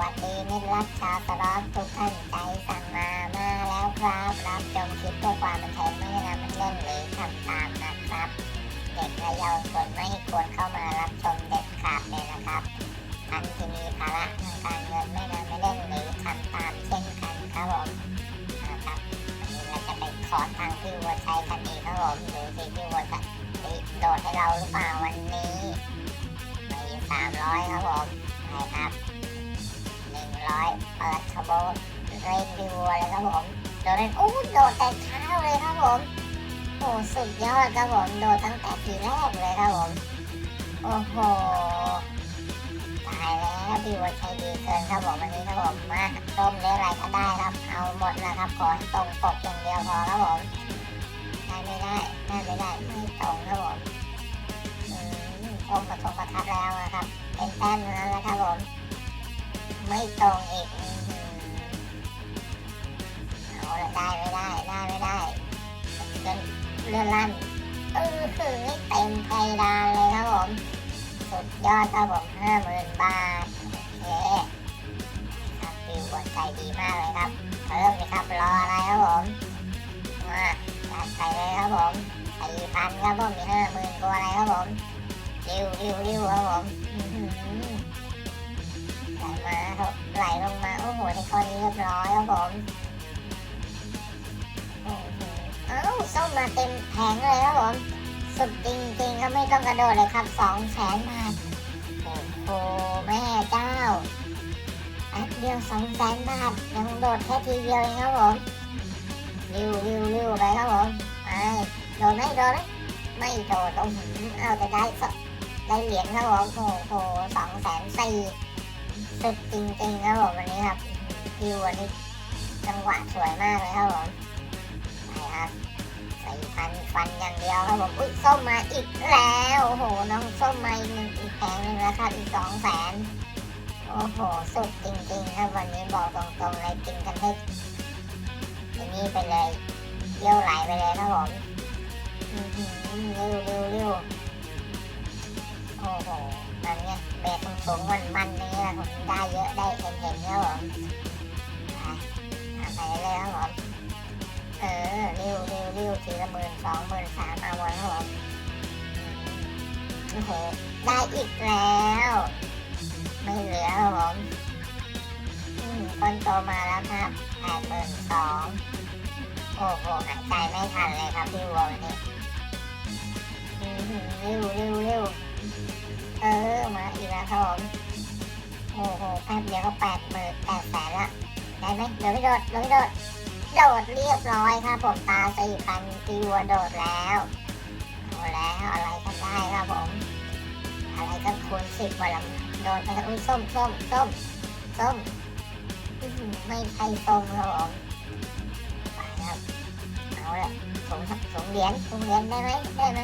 วัสดีมิตรรักชาวสล็อตทุกท่านใจสั่งมามาแล้วครับรับชมคลิปเพื่อความบันเทิงไม่ได้นำมันเล่นหรือทำตามนะครับ เด็กและเยาวชนไม่ควรเข้ามารับชมเด็ดขาดเลยนะครับท่านที่มีภาระทางการเงินไม่นำไม่เล่นหรือทำตามเช่นกันครับผมนะครับวันนี้เราจะไปขอทางพี่วัวชัยกันอีกครับผมดูสิพี่วัวจะโดดให้เราหรือเปล่าวันนี้มีสามร้อยครับผมไปครับ อยเปิดขบวนเร่งดีวัวเลยครับผมโดดเป็นอู้โดดแต่เช้าเลยครับผมโอ้สุดยอดครับผมโดดตั้งแต่ทีแรกเลยครับผมโอ้โหตายแล้วพี่วัวใจดีเกินครับผมวันนี้ครับผมมาต้มเรื่อะไรก็ได้ครับเอาหมดนะครับขอให้ตรงปกอย่างเดียวพอครับผมได้ไม่ได้ได้ไม่ได้ไม่ตรงครับผมอืมต้มกระทงประทัดแล้วนะครับเป็นแต้มเท่านั้นแหละครับผม ไม่ตรงอีกอื้อหือเอาละได้ไม่ได้ได้ไม่ได้จนเลื่อนลั่นเออคือไม่เต็มเพดานเลยครับผมสุดยอดครับผมห้าหมื่นบาทโอเคครับฟิวหัวใจดีมากเลยครับเริ่มเลยครับรออะไรครับผมมาจัดไปเลยครับผมสี่พันครับผมมีห้าหมื่นตัวอะไรครับผมริ้วริ้วริ้วครับผม มาครับไหลลงมา โอ้โหในข้อนี้เรียบร้อยครับผมอ้โหเอ้าส้มมาเต็มแผงเลยครับผมสุดจริงๆก็ไม่ต้องกระโดดเลยครับสองแสนบาทโอ้โหแม่เจ้าแป๊บเดียวสองแสนบาทยังโดดแค่ทีเดียวเองครับผมริวริวริวไปครับผมไปโดดไหมโดดไหมไม่โดดโอ้โหเอาแต่ได้ได้เหรียญครับผมโอ้โหสองแสนสี่ สุดจริงๆครับผมวันนี้ครับวิววันนี้จังหวะสวยมากเลยครับผมไปครับใส่ฟันฟันอย่างเดียวครับผมอุ้ยส้มมาอีกแล้วโอ้โหน้องส้มมาอีกหนึ่งอีกแผงหนึ่งแล้วครับอีกสองแสนโอ้โหสุดจริงๆครับวันนี้บอกตรงๆเลยกินกันให้ทีนี้ไปเลยเยี่ยวไหลไปเลยครับผมอื้อหือเร็วเร็วเร็วโอ้โห นั่นไงแบกสูงมันมันนี่แหละผมได้เยอะได้เห็นเห็นๆครับผมไปเอาไปเลยครับผมเออริ้วริ้วริ้วทีละหมื่นสองหมื่นสามเอาไว้ครับผมโอ้โหได้อีกแล้ว ไม่เหลือครับผมอืมคนโตมาแล้วครับแปดหมื่นสองโอ้โหหายใจไม่ทันเลยครับพี่วัวนนี้อืมริ้วริ้วริ้ว เออ มาอีกแล้วครับผมโอ้โหแป๊บเดียวก็แปดหมื่นแปดแสนละได้ไหมเดี๋ยวไม่โดดเดี๋ยวไม่โดด โดดเรียบร้อยครับผมตาสี่พันตีวัวโดดแล้วเอาแล้วอะไรก็ได้ครับผม อะไรก็คูณสิบวันละโดดไปครับอุ้ยส้มส้มส้มส้มไม่ใช่ส้มครับผมไปครับเอาละสูงสูงเหรียญสูงเหรียญได้ไหมได้ไหม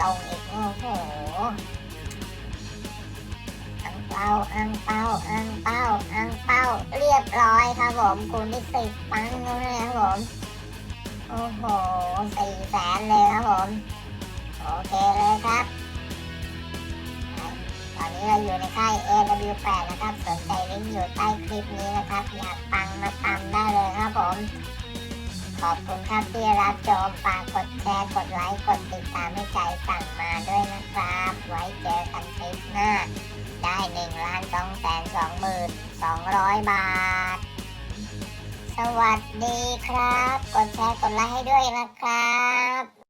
ตรงอีกโอ้โหอังเปาอังเปาอังเปาอังเปาเรียบร้อยครับผมคูณที่สิบปังแล้วนะครับผมโอ้โหสี่แสนเลยครับผมโอเคเลยครับ ตอนนี้เราอยู่ในค่าย AW8 นะครับ สนใจลิงก์อยู่ใต้คลิปนี้นะครับ อยากปังมาตามได้เลยครับผม ขอบคุณครับที่รับชมฝากกดแชร์กดไลค์กดติดตามให้ใจสั่งมาด้วยนะครับ ไว้เจอกันคลิปหน้า ได้หนึ่งล้านสองแสนสองหมื่นสองร้อยบาท สวัสดีครับ กดแชร์กดไลค์ให้ด้วยนะครับ